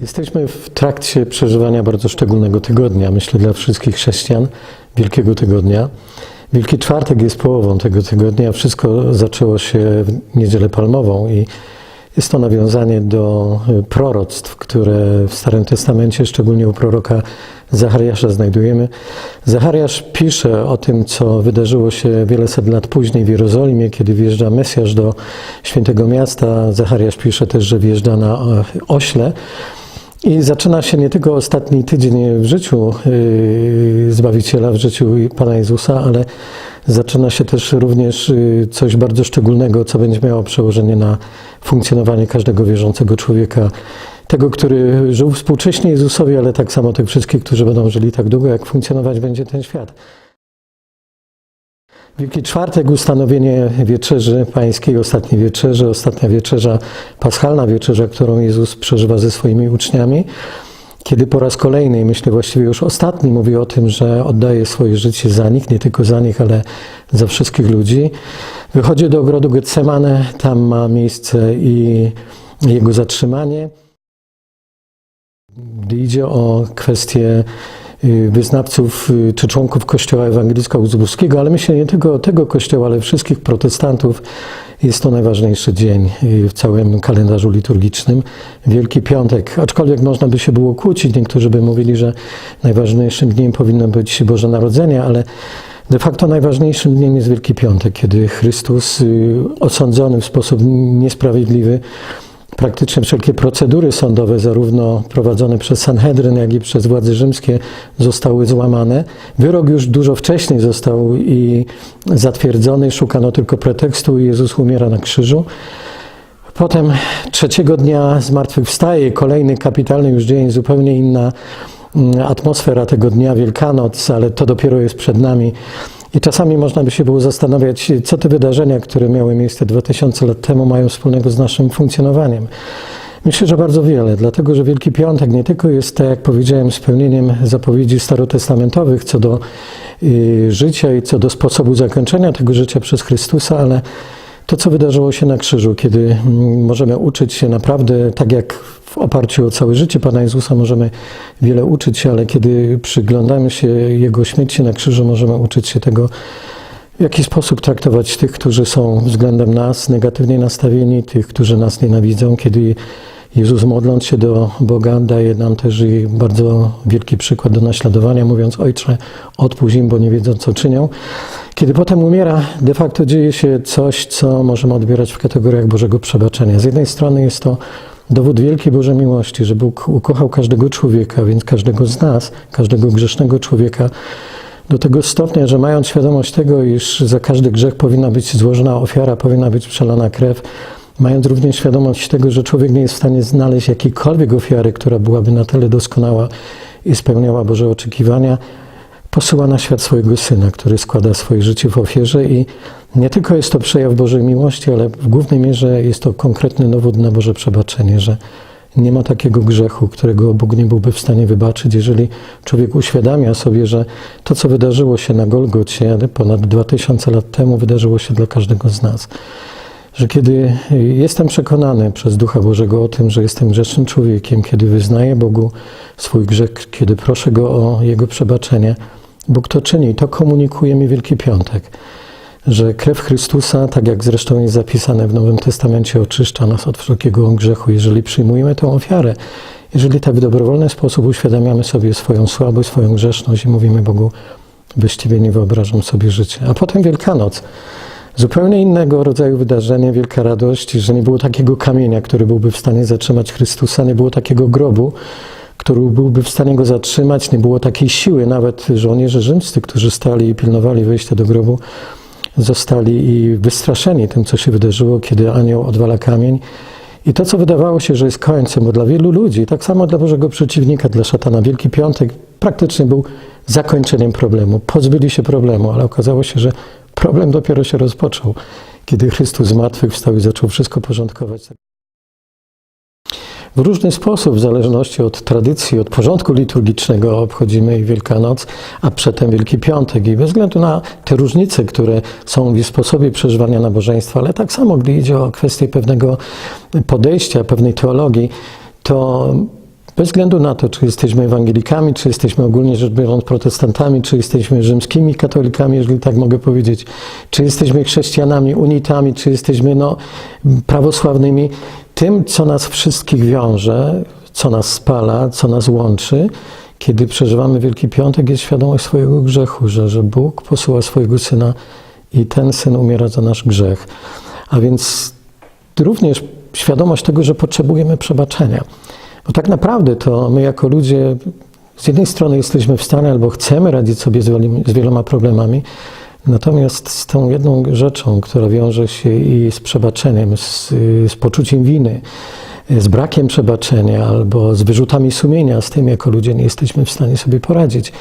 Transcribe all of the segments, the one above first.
Jesteśmy w trakcie przeżywania bardzo szczególnego tygodnia, myślę dla wszystkich chrześcijan, Wielkiego Tygodnia. Wielki Czwartek jest połową tego tygodnia, wszystko zaczęło się w Niedzielę Palmową i jest to nawiązanie do proroctw, które w Starym Testamencie, szczególnie u proroka Zachariasza znajdujemy. Zachariasz pisze o tym, co wydarzyło się wiele set lat później w Jerozolimie, kiedy wjeżdża Mesjasz do świętego miasta. Zachariasz pisze też, że wjeżdża na ośle. I zaczyna się nie tylko ostatni tydzień w życiu yy, Zbawiciela, w życiu Pana Jezusa, ale zaczyna się też również yy, coś bardzo szczególnego, co będzie miało przełożenie na funkcjonowanie każdego wierzącego człowieka. Tego, który żył współcześnie Jezusowi, ale tak samo tych wszystkich, którzy będą żyli tak długo, jak funkcjonować będzie ten świat. Wielki Czwartek, ustanowienie wieczerzy pańskiej, ostatniej wieczerzy, ostatnia wieczerza, paschalna wieczerza, którą Jezus przeżywa ze swoimi uczniami, kiedy po raz kolejny, myślę właściwie już ostatni, mówi o tym, że oddaje swoje życie za nich, nie tylko za nich, ale za wszystkich ludzi. Wychodzi do ogrodu Getsemane, tam ma miejsce i jego zatrzymanie. Gdy idzie o kwestię wyznawców czy członków Kościoła Ewangelicko-Uzbrowskiego, ale myślę nie tylko tego Kościoła, ale wszystkich protestantów. Jest to najważniejszy dzień w całym kalendarzu liturgicznym, Wielki Piątek. Aczkolwiek można by się było kłócić, niektórzy by mówili, że najważniejszym dniem powinno być Boże Narodzenie, ale de facto najważniejszym dniem jest Wielki Piątek, kiedy Chrystus osądzony w sposób niesprawiedliwy praktycznie wszelkie procedury sądowe, zarówno prowadzone przez Sanhedryn, jak i przez władze rzymskie, zostały złamane. Wyrok już dużo wcześniej został i zatwierdzony, szukano tylko pretekstu i Jezus umiera na krzyżu. Potem trzeciego dnia zmartwychwstaje, kolejny kapitalny już dzień, zupełnie inna atmosfera tego dnia, Wielkanoc, ale to dopiero jest przed nami. I czasami można by się było zastanawiać, co te wydarzenia, które miały miejsce 2000 lat temu, mają wspólnego z naszym funkcjonowaniem. Myślę, że bardzo wiele, dlatego że Wielki Piątek nie tylko jest, tak jak powiedziałem, spełnieniem zapowiedzi starotestamentowych co do y, życia i co do sposobu zakończenia tego życia przez Chrystusa, ale to, co wydarzyło się na krzyżu, kiedy możemy uczyć się naprawdę, tak jak w oparciu o całe życie Pana Jezusa możemy wiele uczyć się, ale kiedy przyglądamy się Jego śmierci na krzyżu, możemy uczyć się tego, w jaki sposób traktować tych, którzy są względem nas negatywnie nastawieni, tych, którzy nas nienawidzą, kiedy Jezus modląc się do Boga daje nam też bardzo wielki przykład do naśladowania, mówiąc Ojcze, odpuść im, bo nie wiedzą, co czynią. Kiedy potem umiera, de facto dzieje się coś, co możemy odbierać w kategoriach Bożego przebaczenia. Z jednej strony jest to dowód wielkiej Bożej miłości, że Bóg ukochał każdego człowieka, więc każdego z nas, każdego grzesznego człowieka, do tego stopnia, że mając świadomość tego, iż za każdy grzech powinna być złożona ofiara, powinna być przelana krew, mając również świadomość tego, że człowiek nie jest w stanie znaleźć jakiejkolwiek ofiary, która byłaby na tyle doskonała i spełniała Boże oczekiwania, posyła na świat swojego Syna, który składa swoje życie w ofierze i nie tylko jest to przejaw Bożej miłości, ale w głównej mierze jest to konkretny dowód na Boże przebaczenie, że nie ma takiego grzechu, którego Bóg nie byłby w stanie wybaczyć, jeżeli człowiek uświadamia sobie, że to, co wydarzyło się na Golgocie ponad 2000 lat temu, wydarzyło się dla każdego z nas że kiedy jestem przekonany przez Ducha Bożego o tym, że jestem grzesznym człowiekiem, kiedy wyznaję Bogu swój grzech, kiedy proszę Go o Jego przebaczenie, Bóg to czyni to komunikuje mi Wielki Piątek. Że krew Chrystusa, tak jak zresztą jest zapisane w Nowym Testamencie, oczyszcza nas od wszelkiego grzechu. Jeżeli przyjmujemy tę ofiarę, jeżeli tak w dobrowolny sposób uświadamiamy sobie swoją słabość, swoją grzeszność i mówimy Bogu, bez Ciebie nie wyobrażam sobie życia. A potem Wielkanoc. Zupełnie innego rodzaju wydarzenie, wielka radość, że nie było takiego kamienia, który byłby w stanie zatrzymać Chrystusa, nie było takiego grobu, który byłby w stanie go zatrzymać, nie było takiej siły. Nawet żołnierze rzymscy, którzy stali i pilnowali wejścia do grobu, zostali i wystraszeni tym, co się wydarzyło, kiedy anioł odwala kamień. I to, co wydawało się, że jest końcem, bo dla wielu ludzi, tak samo dla Bożego przeciwnika, dla szatana, Wielki Piątek praktycznie był zakończeniem problemu. Pozbyli się problemu, ale okazało się, że problem dopiero się rozpoczął, kiedy Chrystus zmartwychwstał i zaczął wszystko porządkować. W różny sposób, w zależności od tradycji, od porządku liturgicznego obchodzimy Wielkanoc, a przedtem Wielki Piątek. I bez względu na te różnice, które są w sposobie przeżywania nabożeństwa, ale tak samo, gdy idzie o kwestię pewnego podejścia, pewnej teologii, to Bez względu na to, czy jesteśmy ewangelikami, czy jesteśmy ogólnie rzecz biorąc protestantami, czy jesteśmy rzymskimi katolikami, jeżeli tak mogę powiedzieć, czy jesteśmy chrześcijanami, unitami, czy jesteśmy no, prawosławnymi, tym, co nas wszystkich wiąże, co nas spala, co nas łączy, kiedy przeżywamy Wielki Piątek, jest świadomość swojego grzechu, że, że Bóg posyła swojego Syna i ten Syn umiera za nasz grzech. A więc również świadomość tego, że potrzebujemy przebaczenia. Bo tak naprawdę to my jako ludzie z jednej strony jesteśmy w stanie albo chcemy radzić sobie z, wieloma- problemami, natomiast z tą jedną rzeczą, która wiąże się i z przebaczeniem, z, z poczuciem winy, z brakiem przebaczenia albo z wyrzutami sumienia, z tym jako ludzie nie jesteśmy w stanie sobie poradzić.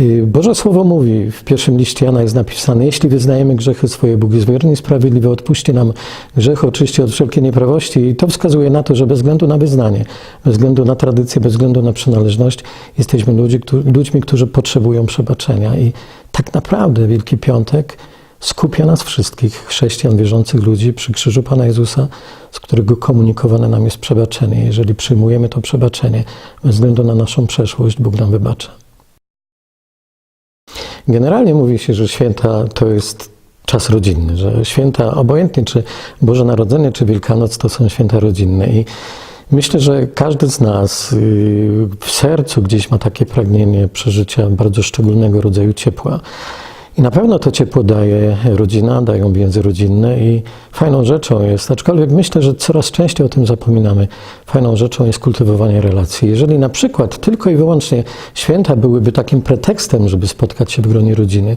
Y, Boże Słowo mówi, w pierwszym liście Jana jest napisane, jeśli wyznajemy grzechy swoje, Bóg jest wierny i sprawiedliwy, odpuści nam grzechy, oczyści od wszelkiej nieprawości i to wskazuje na to, że bez względu na wyznanie, bez względu na tradycję, bez względu na przynależność, jesteśmy ludźmi, którzy potrzebują przebaczenia i tak naprawdę Wielki Piątek skupia nas wszystkich, chrześcijan, wierzących ludzi przy krzyżu Pana Jezusa, z którego komunikowane nam jest przebaczenie. Jeżeli przyjmujemy to przebaczenie, bez względu na naszą przeszłość, Bóg nam wybacza. Generalnie mówi się, że święta to jest czas rodzinny, że święta, obojętnie czy Boże Narodzenie, czy Wielkanoc, to są święta rodzinne. I myślę, że każdy z nas yy, w sercu gdzieś ma takie pragnienie przeżycia bardzo szczególnego rodzaju ciepła. I na pewno to ciepło daje rodzina, dają więzy rodzinne i fajną rzeczą jest, aczkolwiek myślę, że coraz częściej o tym zapominamy, fajną rzeczą jest kultywowanie relacji. Jeżeli na przykład tylko i wyłącznie święta byłyby takim pretekstem, żeby spotkać się w gronie rodziny,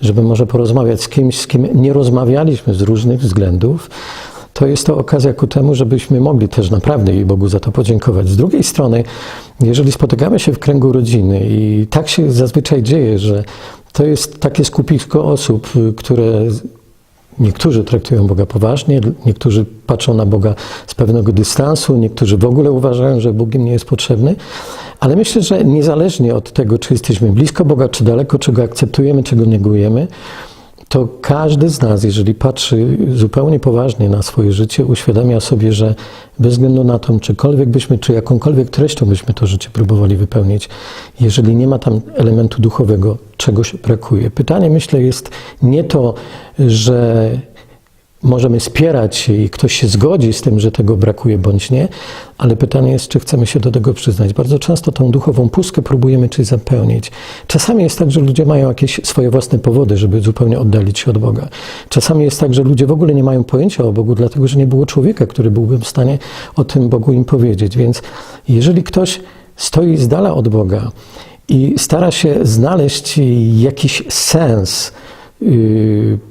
żeby może porozmawiać z kimś, z kim nie rozmawialiśmy z różnych względów, to jest to okazja ku temu, żebyśmy mogli też naprawdę i Bogu za to podziękować. Z drugiej strony, jeżeli spotykamy się w kręgu rodziny i tak się zazwyczaj dzieje, że to jest takie skupisko osób, które niektórzy traktują Boga poważnie, niektórzy patrzą na Boga z pewnego dystansu, niektórzy w ogóle uważają, że Bóg im nie jest potrzebny, ale myślę, że niezależnie od tego, czy jesteśmy blisko Boga, czy daleko, czy go akceptujemy, czy go negujemy, to każdy z nas, jeżeli patrzy zupełnie poważnie na swoje życie, uświadamia sobie, że bez względu na to, czykolwiek byśmy, czy jakąkolwiek treścią byśmy to życie próbowali wypełnić, jeżeli nie ma tam elementu duchowego, czegoś brakuje. Pytanie, myślę, jest nie to, że możemy spierać się i ktoś się zgodzi z tym, że tego brakuje bądź nie, ale pytanie jest, czy chcemy się do tego przyznać. Bardzo często tą duchową pustkę próbujemy czymś zapełnić. Czasami jest tak, że ludzie mają jakieś swoje własne powody, żeby zupełnie oddalić się od Boga. Czasami jest tak, że ludzie w ogóle nie mają pojęcia o Bogu, dlatego że nie było człowieka, który byłby w stanie o tym Bogu im powiedzieć. Więc jeżeli ktoś stoi z dala od Boga i stara się znaleźć jakiś sens,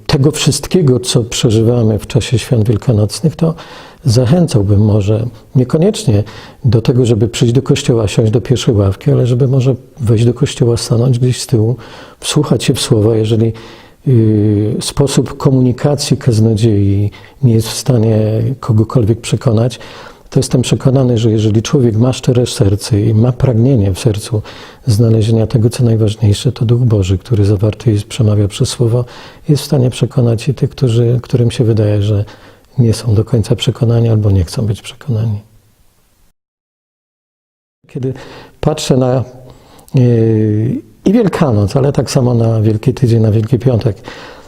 tego wszystkiego, co przeżywamy w czasie świąt wielkanocnych, to zachęcałbym może niekoniecznie do tego, żeby przyjść do kościoła, siąść do pierwszej ławki, ale żeby może wejść do kościoła, stanąć gdzieś z tyłu, wsłuchać się w słowa, jeżeli yy, sposób komunikacji kaznodziei nie jest w stanie kogokolwiek przekonać, to jestem przekonany, że jeżeli człowiek ma szczere serce i ma pragnienie w sercu znalezienia tego, co najważniejsze, to Duch Boży, który zawarty jest, przemawia przez Słowo, jest w stanie przekonać i tych, którzy, którym się wydaje, że nie są do końca przekonani albo nie chcą być przekonani. Kiedy patrzę na yy, i Wielkanoc, ale tak samo na Wielki Tydzień, na Wielki Piątek,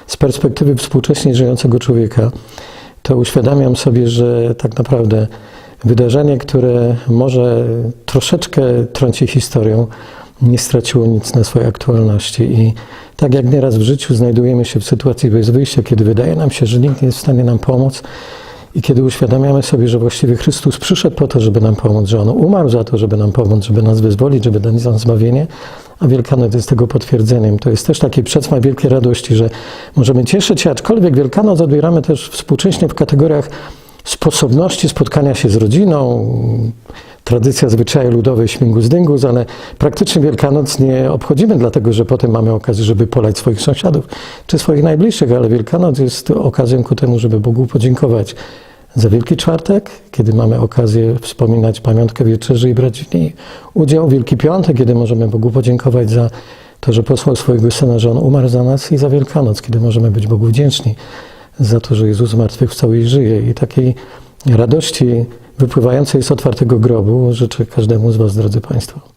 z perspektywy współcześnie żyjącego człowieka, to uświadamiam sobie, że tak naprawdę wydarzenie, które może troszeczkę trąci historią, nie straciło nic na swojej aktualności. I tak jak nieraz w życiu znajdujemy się w sytuacji bez wyjścia, kiedy wydaje nam się, że nikt nie jest w stanie nam pomóc, i kiedy uświadamiamy sobie, że właściwie Chrystus przyszedł po to, żeby nam pomóc, że On umarł za to, żeby nam pomóc, żeby nas wyzwolić, żeby dać nam zbawienie, a Wielkanoc jest tego potwierdzeniem. To jest też taki przedsmak wielkiej radości, że możemy cieszyć się, aczkolwiek Wielkanoc odbieramy też współcześnie w kategoriach sposobności spotkania się z rodziną, tradycja zwyczaje ludowe śmigus dyngus, ale praktycznie Wielkanoc nie obchodzimy, dlatego że potem mamy okazję, żeby polać swoich sąsiadów czy swoich najbliższych, ale Wielkanoc jest okazją ku temu, żeby Bogu podziękować za Wielki Czwartek, kiedy mamy okazję wspominać pamiątkę wieczerzy i brać w niej udział. Wielki Piątek, kiedy możemy Bogu podziękować za to, że posłał swojego Syna, że On umarł za nas i za Wielkanoc, kiedy możemy być Bogu wdzięczni za to, że Jezus zmartwychwstał i żyje. I takiej radości wypływającej z otwartego grobu życzę każdemu z Was, drodzy Państwo.